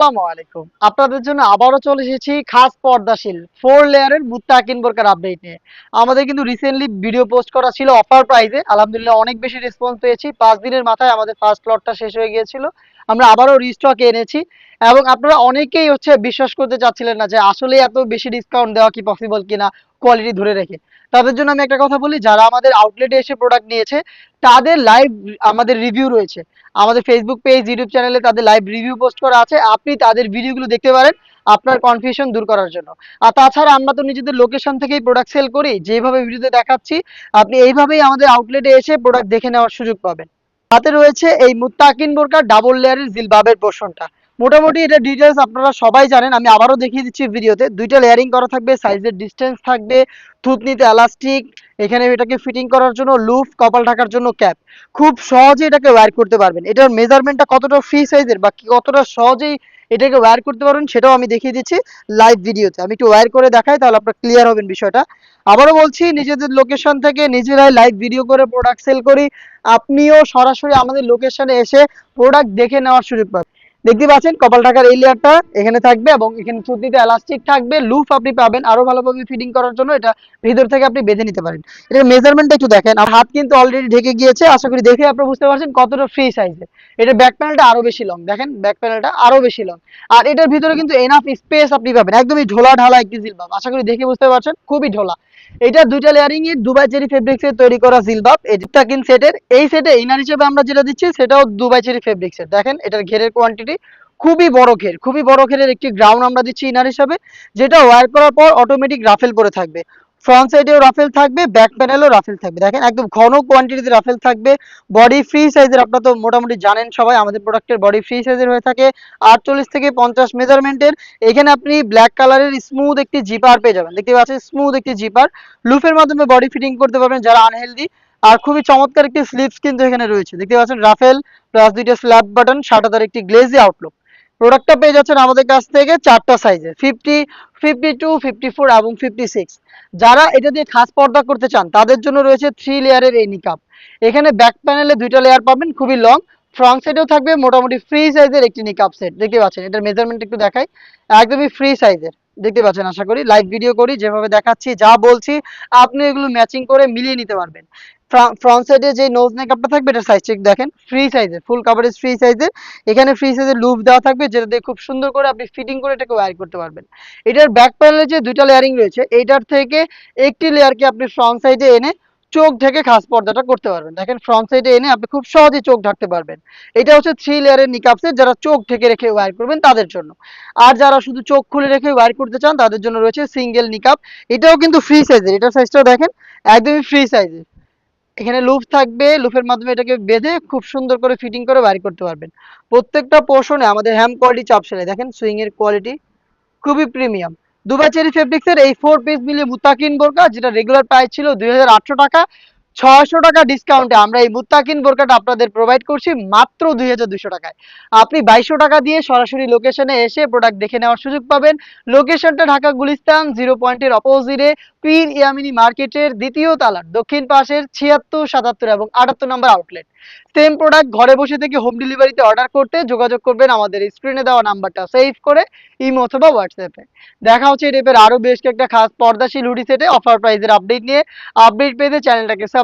আসসালামু আলাইকুম। আপনাদের জন্য আবারও চলে এসেছি খাস পর্দাশীল ফোর লেয়ারের মুত্তাকিন বোরকার আপডেট নিয়ে। আমাদের কিন্তু রিসেন্টলি ভিডিও পোস্ট করা ছিল অফার প্রাইসে আলহামদুলিল্লাহ অনেক বেশি রেসপন্স পেয়েছি। পাঁচ দিনের মাথায় আমাদের ফার্স্ট লটটা শেষ হয়ে গিয়েছিল। আমরা আবারও রিস্টক এনেছি। এবং আপনারা অনেকেই হচ্ছে বিশ্বাস করতে চাচ্ছিলেন না যে আসলে এত বেশি ডিসকাউন্ট দেওয়া কি পসিবল কিনা? কোয়ালিটি ধরে রেখে। তাদের জন্য আমি একটা কথা বলি, যারা আমাদের আউটলেটে এসে প্রোডাক্ট নিয়েছে, তাদের লাইভ আমাদের রিভিউ রয়েছে। আমাদের ফেসবুক পেজ ইউটিউব চ্যানেলে তাদের লাইভ রিভিউ পোস্ট করা আছে। আপনি তাদের ভিডিওগুলো দেখতে পারেন আপনার কনফিউশন দূর করার জন্য। আর তাছাড়া আমরা তো নিজেদের লোকেশন থেকেই প্রোডাক্ট সেল করি, যেভাবে ভিডিওতে দেখাচ্ছি, আপনি এইভাবেই আমাদের আউটলেটে এসে প্রোডাক্ট দেখে নেওয়ার সুযোগ পাবেন। হাতে রয়েছে এই মুত্তাকিন বোরকার ডাবল লেয়ারের জিলবাবের পোর্শনটা মোটামুটি এটা ডিটেলস আপনারা সবাই জানেন। আমি আবারও দেখিয়ে দিচ্ছি ভিডিওতে। দুইটা লেয়ারিং করা থাকবে সাইজের ডিস্টেন্স থাকবে, থুতনিতে এলাস্টিক এখানে এটাকে ফিটিং করার জন্য লুফ কপাল ঢাকার জন্য ক্যাপ খুব সহজে এটাকে ওয়্যার করতে পারবেন। এটার মেজারমেন্টটা কতটা ফ্রি সাইজের বা কতটা সহজেই এটাকে ওয়্যার করতে পারবেন, সেটাও আমি দেখিয়ে দিচ্ছি লাইভ ভিডিওতে আমি একটু ওয়্যার করে দেখাই, তাহলে আপনার ক্লিয়ার হবেন বিষয়টা। আবারও বলছি, নিজেদের লোকেশন থেকে নিজেরাই লাইভ ভিডিও করে প্রোডাক্ট সেল করি। আপনিও সরাসরি আমাদের লোকেশনে এসে প্রোডাক্ট দেখে নেওয়ার সুযোগ পাবেন। দেখতে পাচ্ছেন, কপাল টাকার এই লেয়ারটা এখানে থাকবে এবং এখানে চুক্তিতে এলাস্টিক থাকবে লুফ আপনি পাবেন আরও ভালোভাবে ফিটিং করার জন্য, এটা ভিতর থেকে আপনি বেঁধে নিতে পারেন। এটার মেজারমেন্টটা একটু দেখেন আর হাত কিন্তু অলরেডি ঢেকে গিয়েছে, আশা করি দেখে আপনি বুঝতে পারছেন কতটা ফ্রি সাইজে এটা ব্যাক প্যানেলটা আরও বেশি লং দেখেন ব্যাক প্যানেলটা আরও বেশি লং আর এটার ভিতরে কিন্তু এনাফ স্পেস আপনি পাবেন, একদমই ঢোলা ঢালা একটি জিলবাব, আশা করি দেখে বুঝতে পারছেন, খুবই ঢোলা। এটা দুইটা লেয়ারিং এর দুবাই চেরি ফেব্রিক্স এর তৈরি করা জিলবাব। এটা সেটের এই সেটে ইনার হিসেবে আমরা যেটা দিচ্ছি, সেটাও দুবাই চেরি ফেব্রিক্স এর। দেখেন, এটার ঘেরের কোয়ান্টিটি খুবই বড় ঘের। খুবই বড় ঘেরের একটি গ্রাউন্ড আমরা দিচ্ছি ইনার হিসাবে, যেটা ওয়ার করার পর অটোমেটিক রাফেল পরে থাকবে। ফ্রন্ট সাইডেও রাফেল থাকবে ব্যাক প্যানেলও রাফেল থাকবে। দেখেন, একদম ঘন কোয়ান্টিটিতে রাফেল থাকবে। বডি ফ্রি সাইজের আপনারা তো মোটামুটি জানেন সবাই, আমাদের প্রোডাক্টের বডি ফ্রি সাইজের হয়ে থাকে আটচল্লিশ থেকে পঞ্চাশ মেজারমেন্টের এখানে আপনি ব্ল্যাক কালারের স্মুথ একটি জিপার পেয়ে যাবেন। দেখতে পাচ্ছেন স্মুথ একটি জিপার লুফের মাধ্যমে বডি ফিটিং করতে পারবেন যারা আনহেলদি আর খুবই চমৎকার একটি স্লিপস কিন্তু এখানে রয়েছে। দেখতে পাচ্ছেন রাফেল প্লাস দুইটা স্ল্যাব বাটন সাটাদার একটি গ্লেজি আউটলুক প্রোডাক্টটা পেয়ে যাচ্ছেন আমাদের কাছ থেকে চারটা সাইজে fifty fifty two fifty four এবং ফিফটি সিক্স যারা এটা দিয়ে খাস পর্দা করতে চান, তাদের জন্য রয়েছে থ্রি লেয়ারের এই নিকাপ এখানে ব্যাক প্যানেলে দুইটা লেয়ার পাবেন, খুবই লং ফ্রন্ট সাইডেও থাকবে, মোটামুটি ফ্রি সাইজের একটি নিকাপ সেট দেখতে পাচ্ছেন, এটার মেজারমেন্ট একটু দেখাই। একদমই ফ্রি সাইজের দেখতে পাচ্ছেন, আশা করি লাইভ ভিডিও করি, যেভাবে দেখাচ্ছি, যা বলছি, আপনি এগুলো ম্যাচিং করে মিলিয়ে নিতে পারবেন। ফ্রন্ট সাইডে যে নোজ মেকআপটা থাকবে, এটা সাইজ চেক দেখেন ফ্রি সাইজের ফুল কাভারেজ ফ্রি সাইজের এখানে ফ্রি সাইজের লুপ দেওয়া থাকবে, যেটা দিয়ে খুব সুন্দর করে আপনি ফিটিং করে এটাকে ওয়্যার করতে পারবেন। এটার ব্যাক প্যানেলে যে দুইটা লেয়ারিং রয়েছে, এইটার থেকে একটি লেয়ারকে আপনি ফ্রন্ট সাইডে এনে চোখ ঢেকে খাস পর্দাটা করতে পারবেন। দেখেন ফ্রন্ট সাইডে এনে আপনি খুব সহজে চোখ ঢাকতে পারবেন। এটা হচ্ছে থ্রি লেয়ারের নিকাপ সেট যারা চোখ ঢেকে রেখে ওয়্যার করবেন তাদের জন্য। আর যারা শুধু চোখ খুলে রেখে ওয়্যার করতে চান, তাদের জন্য রয়েছে সিঙ্গেল নিকাপ এটাও কিন্তু ফ্রি সাইজের এটার সাইজটাও দেখেন, একদমই ফ্রি সাইজের এখানে লুপ থাকবে লুপের মাধ্যমে এটাকে বেঁধে খুব সুন্দর করে ফিটিং করে বাড়ি করতে পারবেন। প্রত্যেকটা পোর্শনে আমাদের হ্যাম কোয়ালিটি চাপ সেলাই। দেখেন সুইং এর কোয়ালিটি খুবই প্রিমিয়াম দুবাই চেরি ফেব্রিক্সের এই ফোর পিস মিলিয়ে মুতাকিন বোরকা, যেটা রেগুলার প্রাইস ছিল দুই হাজার আটশো টাকা। ছয়শো টাকা ডিসকাউন্টে আমরা এই মুত্তাকিন বোরকাটা আপনাদের প্রোভাইড করছি মাত্র দুই হাজার দুশো টাকায়। আপনি বাইশশো টাকা দিয়ে সরাসরি লোকেশনে এসে প্রোডাক্ট দেখে নেওয়ার সুযোগ পাবেন। লোকেশনটা ঢাকা গুলিস্তান জিরো পয়েন্টের অপোজিটে পীর ইয়ামিনী মার্কেটের দ্বিতীয় তালার, দক্ষিণ পাশের ছিয়াত্তর, সাতাত্তর এবং আটাত্তর নম্বর আউটলেট সেম প্রোডাক্ট ঘরে বসে থেকে হোম ডেলিভারিতে অর্ডার করতে যোগাযোগ করবেন আমাদের স্ক্রিনে দেওয়া নাম্বারটা সেভ করে ইমো অথবা হোয়াটসঅ্যাপে দেখা হচ্ছে এই টাইপের আরও বেশ কয়েকটা খাস পর্দাশীল হুডি সেটে অফার প্রাইজের আপডেট নিয়ে। আপডেট পেতে চ্যানেলটাকে